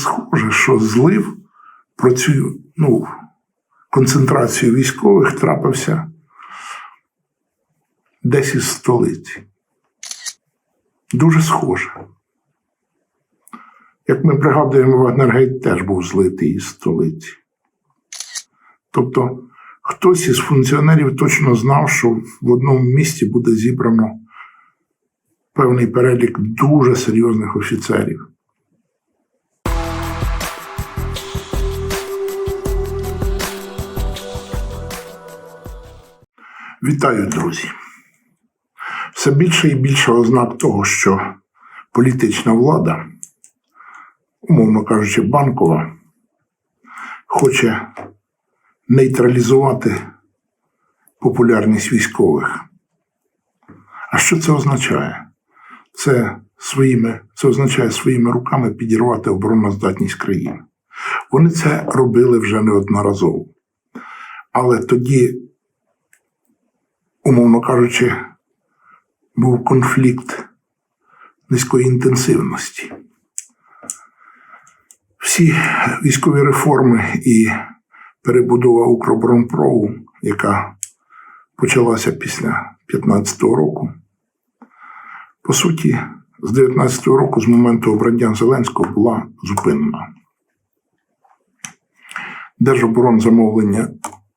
схоже, що злив про цю ну, концентрацію військових трапився десь із столиці. Дуже схоже. Як ми пригадуємо, Вагнергейт теж був злитий із столиці. Тобто хтось із функціонерів точно знав, що в одному місті буде зібрано певний перелік дуже серйозних офіцерів. Вітаю, друзі! Все більше і більше ознак того, що політична влада, умовно кажучи, банкова, хоче нейтралізувати популярність військових. А що це означає? Це, своїми, це означає своїми руками підірвати обороноздатність країни. Вони це робили вже неодноразово. Але тоді, умовно кажучи, був конфлікт низької інтенсивності. Всі військові реформи і перебудова Укроборонпрову, яка почалася після 2015 року, по суті, з 2019 року, з моменту обрання Зеленського, була зупинена. Держоборонзамовлення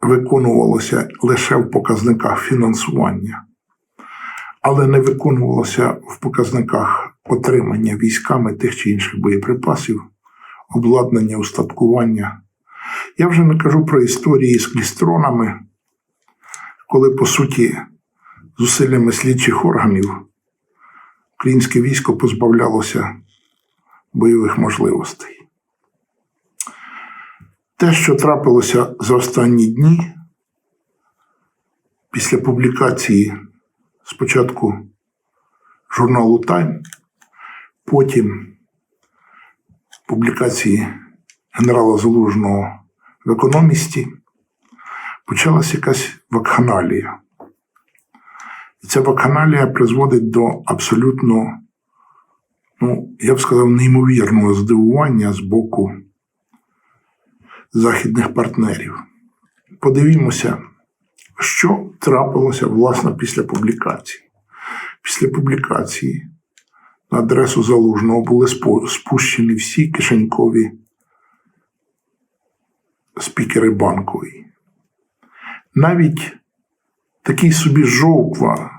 виконувалося лише в показниках фінансування, але не виконувалося в показниках отримання військами тих чи інших боєприпасів, обладнання, устаткування. Я вже не кажу про історії з клістронами, коли, по суті, зусиллями слідчих органів українське військо позбавлялося бойових можливостей. Те, що трапилося за останні дні, після публікації спочатку журналу Тайм, потім публікації генерала Залужного в економісті, почалася якась вакханалія. І ця вакханалія призводить до абсолютно, ну, я б сказав, неймовірного здивування з боку західних партнерів. Подивімося, що трапилося власне після публікації. Після публікації на адресу Залужного були спущені всі кишенькові спікери банкової. Навіть такий собі жовква,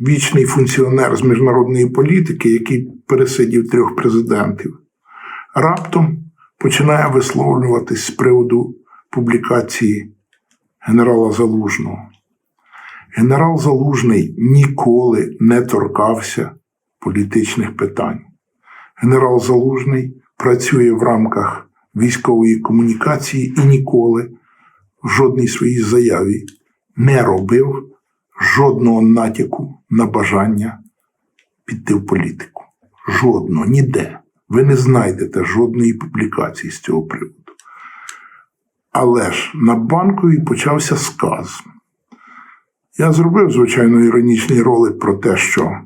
вічний функціонер з міжнародної політики, який пересидів трьох президентів, раптом починає висловлюватись з приводу публікації генерала Залужного. Генерал Залужний ніколи не торкався політичних питань. Генерал Залужний працює в рамках військової комунікації і ніколи в жодній своїй заяві не робив жодного натяку на бажання піти в політику. Жодного, ніде. Ви не знайдете жодної публікації з цього приводу. Але ж на банковій почався сказ. Я зробив, звичайно, іронічний ролик про те, що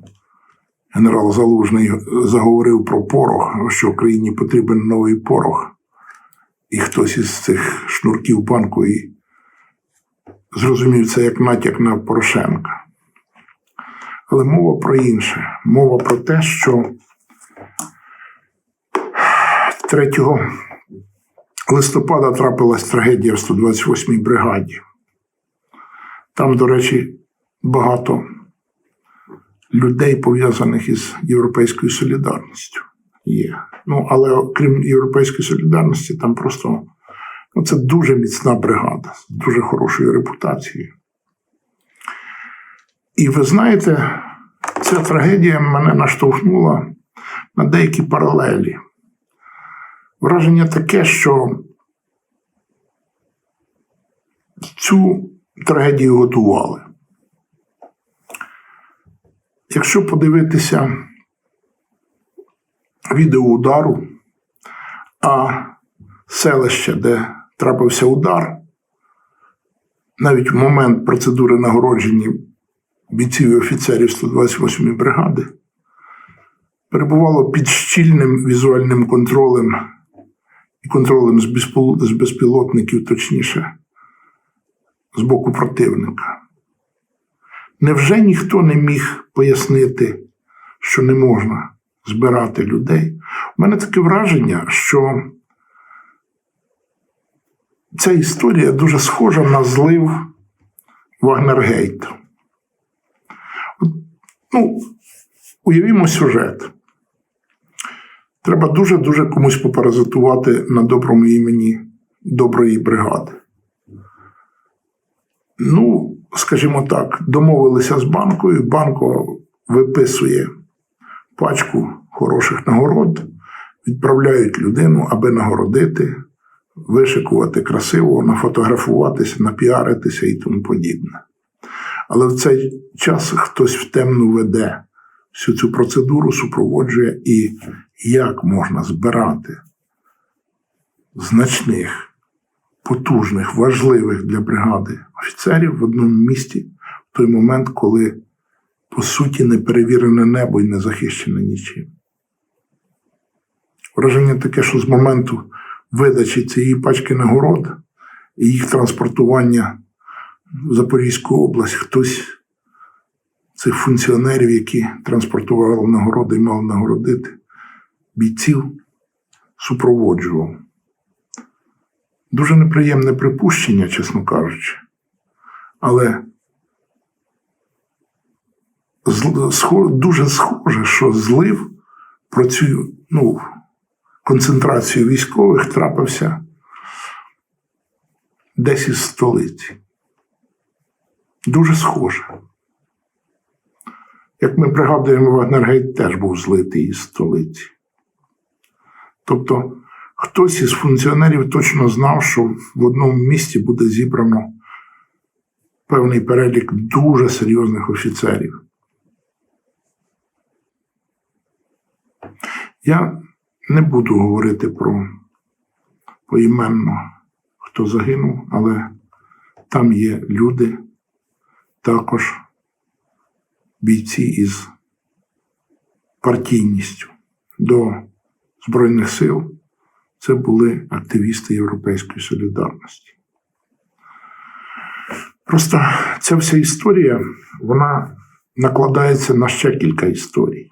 генерал Залужний заговорив про порох, що Україні потрібен новий порох. І хтось із цих шнурків банкової зрозумів це як натяк на Порошенка. Але мова про інше. Мова про те, що 3 листопада трапилась трагедія в 128-й бригаді. Там, до речі, багато людей пов'язаних із Європейською солідарністю є. Ну, але крім Європейської солідарності, там просто ну, це дуже міцна бригада з дуже хорошою репутацією. І ви знаєте, ця трагедія мене наштовхнула на деякі паралелі. Враження таке, що цю трагедію готували. Якщо подивитися відео удару, а селище, де трапився удар, навіть в момент процедури нагородження бійців і офіцерів 128-ї бригади, перебувало під щільним візуальним контролем контролем з безпілотників, точніше, з боку противника. Невже ніхто не міг пояснити, що не можна збирати людей? У мене таке враження, що ця історія дуже схожа на злив Вагнергейту. Ну, уявімо сюжет. Треба дуже-дуже комусь попаразитувати на доброму імені доброї бригади. Ну, скажімо так, домовилися з банкою, банко виписує пачку хороших нагород, відправляють людину, аби нагородити, вишикувати красиво, нафотографуватися, напіаритися і тому подібне. Але в цей час хтось в темну веде всю цю процедуру, супроводжує і як можна збирати значних, потужних, важливих для бригади офіцерів в одному місті в той момент, коли по суті не перевірене небо і не захищене нічим. Враження таке, що з моменту видачі цієї пачки нагород і їх транспортування в Запорізьку область хтось цих функціонерів, які транспортували нагороди і мав нагородити, бійців супроводжував. Дуже неприємне припущення, чесно кажучи. Але дуже схоже, що злив про цю ну, концентрацію військових трапився десь із столиці. Дуже схоже. Як ми пригадуємо, Вагнергейт теж був злитий із столиці. Тобто хтось із функціонерів точно знав, що в одному місті буде зібрано певний перелік дуже серйозних офіцерів. Я не буду говорити про поіменно, хто загинув, але там є люди, також бійці із партійністю до Збройних сил. Це були активісти Європейської солідарності. Просто ця вся історія вона накладається на ще кілька історій.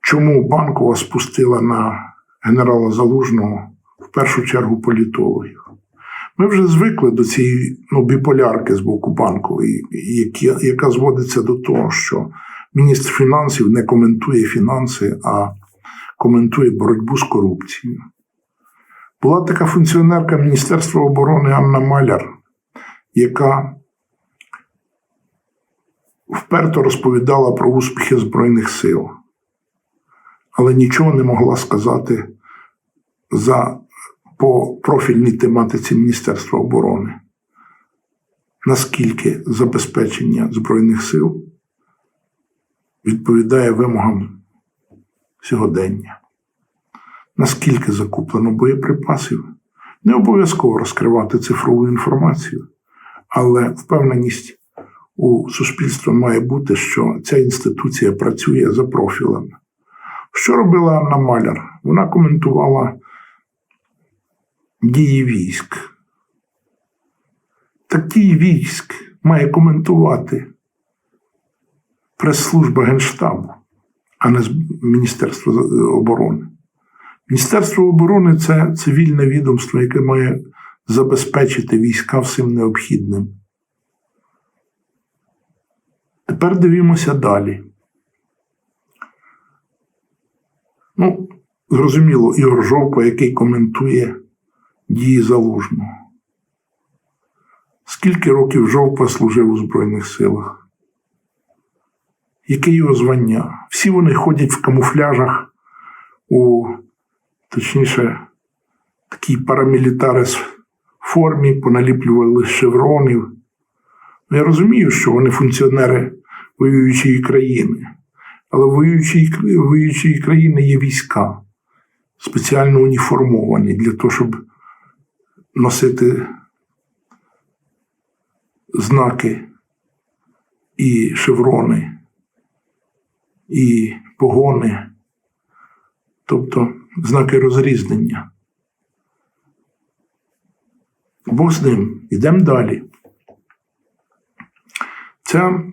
Чому банкова спустила на генерала Залужного в першу чергу політологів? Ми вже звикли до цієї ну, біполярки з боку банкової, яка зводиться до того, що міністр фінансів не коментує фінанси, а коментує боротьбу з корупцією. Була така функціонерка Міністерства оборони Анна Маляр, яка вперто розповідала про успіхи Збройних сил, але нічого не могла сказати за, по профільній тематиці Міністерства оборони. Наскільки забезпечення Збройних сил відповідає вимогам сьогодення? Наскільки закуплено боєприпасів? Не обов'язково розкривати цифрову інформацію, але впевненість у суспільства має бути, що ця інституція працює за профілем. Що робила Анна Маляр? Вона коментувала дії військ. Так військ має коментувати прес-служба Генштабу, а не Міністерство оборони. Міністерство оборони це цивільне відомство, яке має забезпечити війська всім необхідним. Тепер дивімося далі. Ну, зрозуміло, Ігор Жовко, який коментує дії залужного. Скільки років Жовка служив у Збройних силах? Яке його звання? Всі вони ходять в камуфляжах, у, точніше, такій парамілітарис формі, поналіплювали шевронів. Ну, Я розумію, що вони функціонери воюючої країни, але в воюючої країни є війська, спеціально уніформовані для того, щоб носити знаки і шеврони, і погони. Тобто знаки розрізнення. Бог з ним. Йдемо далі. Ця,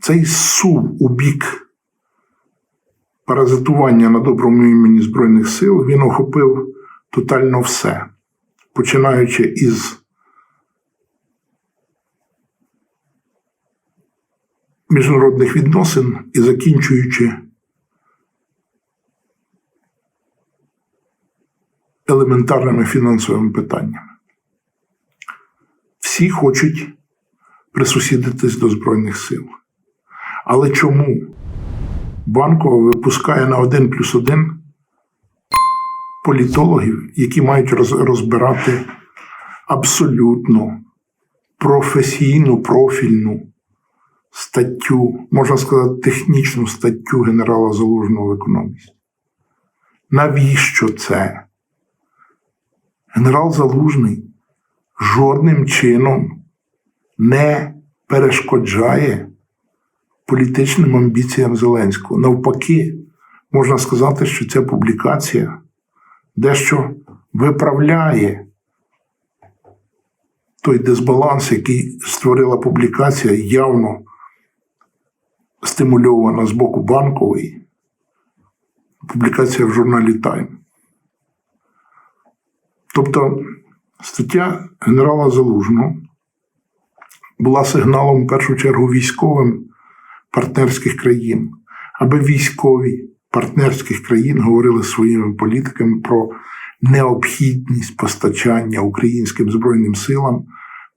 цей сув у бік паразитування на доброму імені Збройних сил він охопив тотально все, починаючи із міжнародних відносин і закінчуючи елементарними фінансовими питаннями. Всі хочуть присусідитись до Збройних сил. Але чому Банкова випускає на один плюс один політологів, які мають розбирати абсолютно професійну, профільну статтю, можна сказати, технічну статтю генерала Залужного в економісті? Навіщо це? Генерал Залужний жодним чином не перешкоджає політичним амбіціям Зеленського. Навпаки, можна сказати, що ця публікація дещо виправляє той дисбаланс, який створила публікація, явно стимульована з боку банкової. Публікація в журналі Тайм. Тобто стаття генерала Залужного була сигналом в першу чергу військовим партнерських країн, аби військові партнерських країн говорили своїми політиками про необхідність постачання українським збройним силам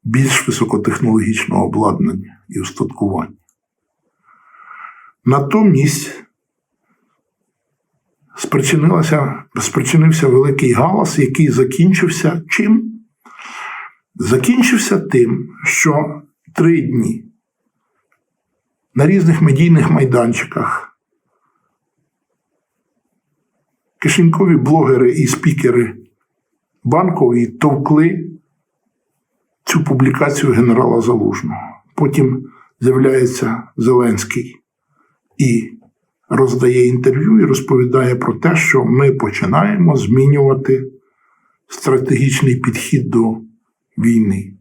більш високотехнологічного обладнання і устаткування. Натомість спричинилася, спричинився великий галас, який закінчився чим? Закінчився тим, що три дні на різних медійних майданчиках кишенькові блогери і спікери банкові товкли цю публікацію генерала Залужного. Потім з'являється Зеленський і роздає інтерв'ю і розповідає про те, що ми починаємо змінювати стратегічний підхід до війни.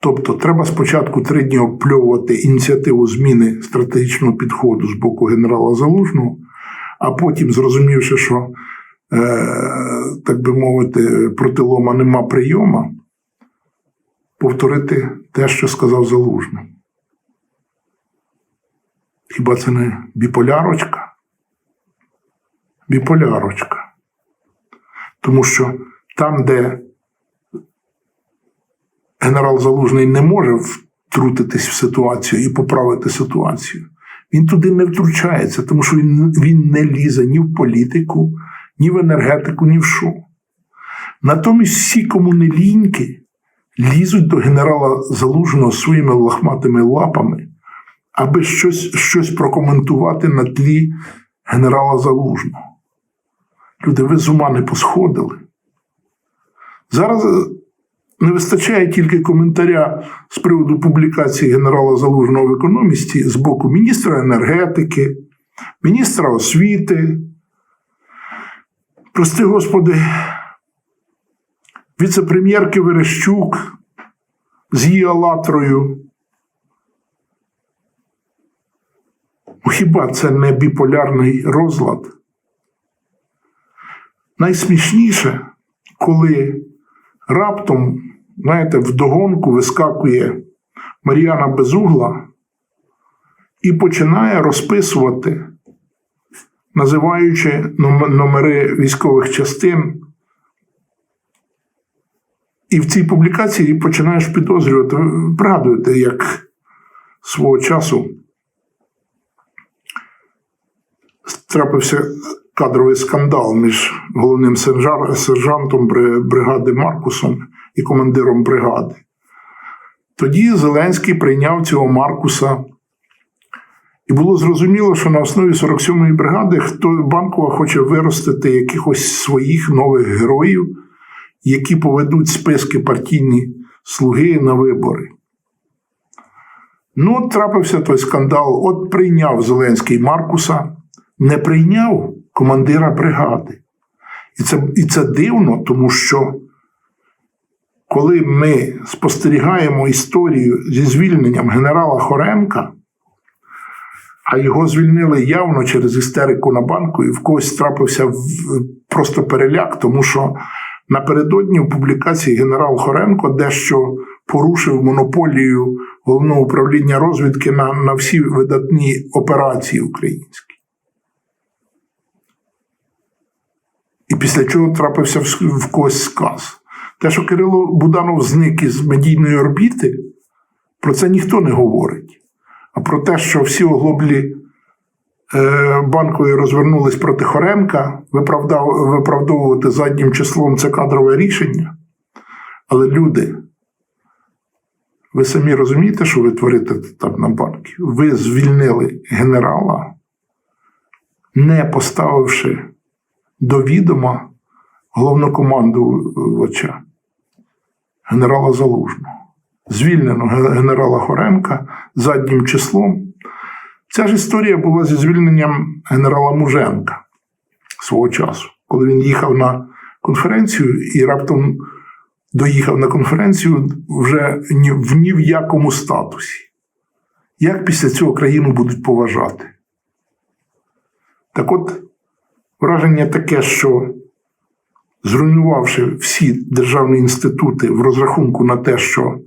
Тобто, треба спочатку три дні обпльовувати ініціативу зміни стратегічного підходу з боку генерала Залужного, а потім, зрозумівши, що, е, так би мовити, протилома нема прийома, повторити те, що сказав Залужний. Хіба це не біполярочка? Біполярочка. Тому що там, де генерал Залужний не може втрутитись в ситуацію і поправити ситуацію, він туди не втручається, тому що він, він не лізе ні в політику, ні в енергетику, ні в що. Натомість всі, кому не ліньки, лізуть до генерала Залужного своїми лохматими лапами, аби щось, щось прокоментувати на тлі генерала Залужного. Люди, ви з ума не посходили. Зараз е, не вистачає тільки коментаря з приводу публікації генерала Залужного в економісті з боку міністра енергетики, міністра освіти. Прости господи, віце-прем'єрки Верещук з її алатрою. Хіба це не біполярний розлад? Найсмішніше, коли раптом, знаєте, вдогонку вискакує Мар'яна Безугла і починає розписувати, називаючи номери військових частин. І в цій публікації починаєш підозрювати. Пригадуєте, як свого часу трапився кадровий скандал між головним сержантом бригади Маркусом і командиром бригади. Тоді Зеленський прийняв цього Маркуса. І було зрозуміло, що на основі 47-ї бригади хто Банкова хоче виростити якихось своїх нових героїв, які поведуть списки партійні слуги на вибори. Ну, от трапився той скандал. От прийняв Зеленський Маркуса, не прийняв командира бригади. І це, і це дивно, тому що коли ми спостерігаємо історію зі звільненням генерала Хоренка, а його звільнили явно через істерику на банку, і в когось трапився просто переляк, тому що напередодні у публікації генерал Хоренко дещо порушив монополію головного управління розвідки на, на всі видатні операції українські. Після чого трапився в, когось сказ. Те, що Кирило Буданов зник із медійної орбіти, про це ніхто не говорить. А про те, що всі оглоблі е, банкової розвернулись проти Хоренка, виправдовувати заднім числом це кадрове рішення. Але люди, ви самі розумієте, що ви творите там на банки? Ви звільнили генерала, не поставивши до відома головнокомандувача генерала Залужного. Звільнено генерала Хоренка заднім числом. Ця ж історія була зі звільненням генерала Муженка свого часу, коли він їхав на конференцію і раптом доїхав на конференцію вже в ні в якому статусі. Як після цього країну будуть поважати? Так от, враження таке, що зруйнувавши всі державні інститути в розрахунку на те, що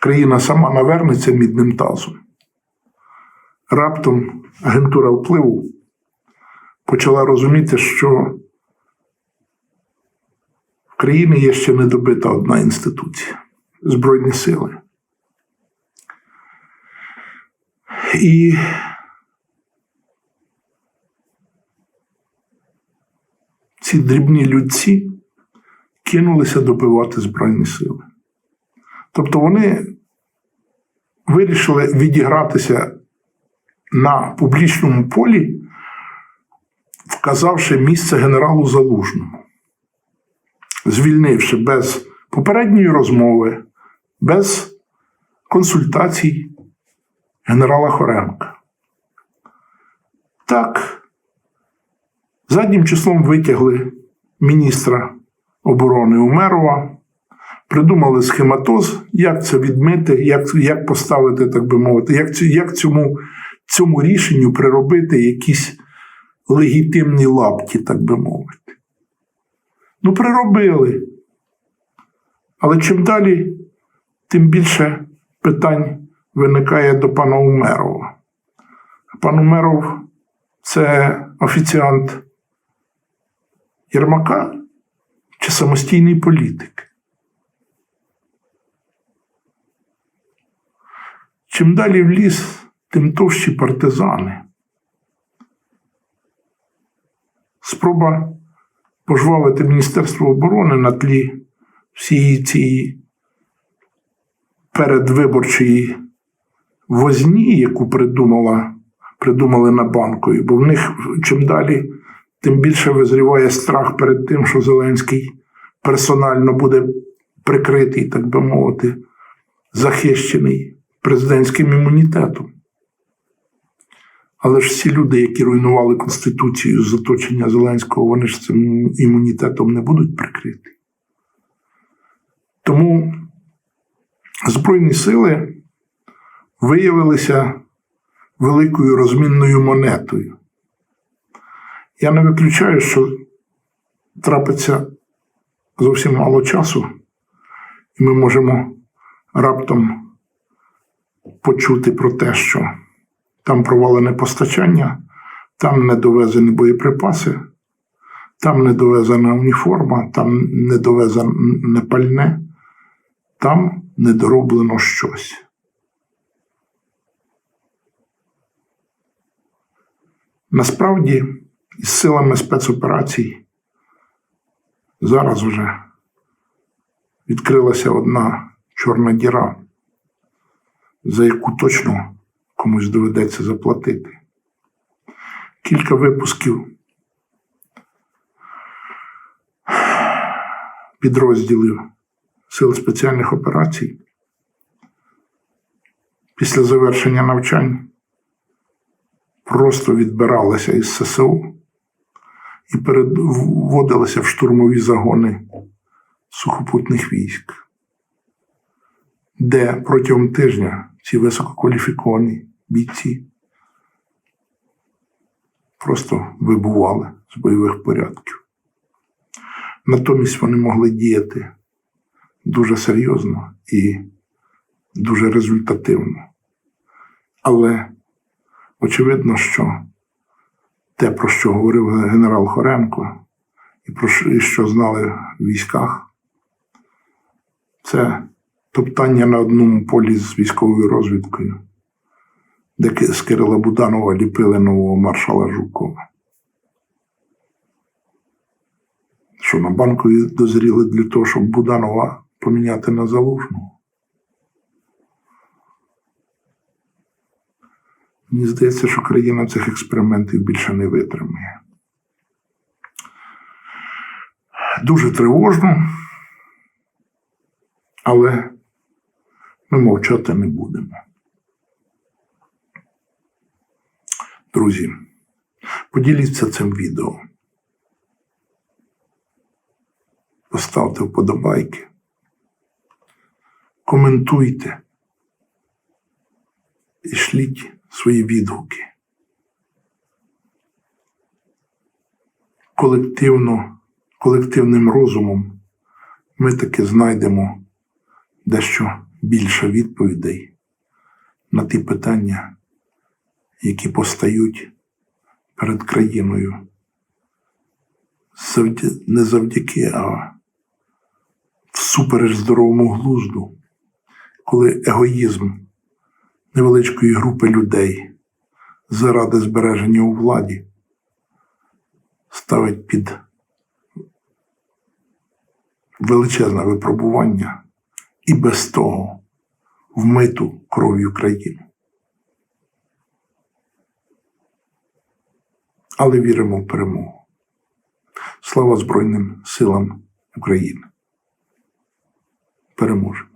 країна сама навернеться мідним тазом, раптом агентура впливу почала розуміти, що в країні є ще недобита одна інституція Збройні сили. І ці дрібні людці кинулися добивати Збройні сили. Тобто вони вирішили відігратися на публічному полі, вказавши місце генералу Залужному, звільнивши без попередньої розмови, без консультацій генерала Хоренка. Так, заднім числом витягли міністра оборони Умерова, придумали схематоз, як це відмити, як, як поставити, так би мовити, як, як цьому, цьому рішенню приробити якісь легітимні лапті, так би мовити. Ну, приробили. Але чим далі, тим більше питань виникає до пана Умерова. Пан Умеров це офіціант Єрмака чи самостійний політик. Чим далі в ліс, тим товщі партизани. Спроба пожвавити Міністерство оборони на тлі всієї цієї передвиборчої возні, яку придумала, придумали на банкові, бо в них чим далі, тим більше визріває страх перед тим, що Зеленський персонально буде прикритий, так би мовити, захищений президентським імунітетом. Але ж всі люди, які руйнували Конституцію з оточення Зеленського, вони ж цим імунітетом не будуть прикриті. Тому Збройні сили виявилися великою розмінною монетою. Я не виключаю, що трапиться зовсім мало часу, і ми можемо раптом почути про те, що там провалене постачання, там не довезені боєприпаси, там не довезена уніформа, там не довезене пальне, там недороблено щось. Насправді, із силами спецоперацій. Зараз вже відкрилася одна чорна діра, за яку точно комусь доведеться заплатити. Кілька випусків підрозділів Сил спеціальних операцій. Після завершення навчань просто відбиралися із ССУ і переводилися в штурмові загони сухопутних військ, де протягом тижня ці висококваліфіковані бійці просто вибували з бойових порядків. Натомість вони могли діяти дуже серйозно і дуже результативно. Але очевидно, що те, про що говорив генерал Хоренко, і про що, знали в військах, це топтання на одному полі з військовою розвідкою, де з Кирила Буданова ліпили нового маршала Жукова. Що на банкові дозріли для того, щоб Буданова поміняти на залужного. Мені здається, що країна цих експериментів більше не витримає. Дуже тривожно, але ми мовчати не будемо. Друзі, поділіться цим відео. Поставте вподобайки. Коментуйте і шліть свої відгуки. Колективно, колективним розумом ми таки знайдемо дещо більше відповідей на ті питання, які постають перед країною не завдяки, а всупереч здоровому глузду, коли егоїзм невеличкої групи людей заради збереження у владі ставить під величезне випробування і без того вмиту кров'ю країну. Але віримо в перемогу. Слава Збройним силам України. Переможе.